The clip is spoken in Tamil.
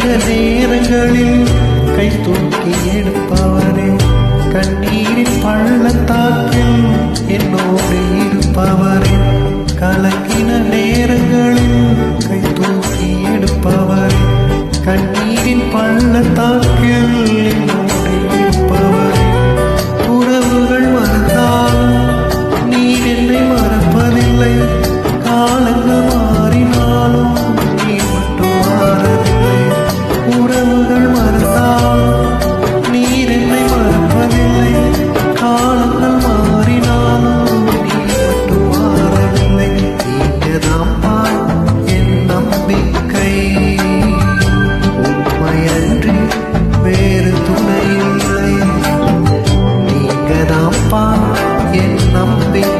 அதிக நேரங்களில் கை தூக்கி எடுப்பவரே கண்ணீரின் பள்ளத்தாக்கில் என்னோடு இருப்பவரே. கலக்கின நேரங்களில் கை தூக்கி எடுப்பவரே கண்ணீரின் பள்ளத்தாக்கில் நீங்கதாம்ப்பா என் நம்பிக்கை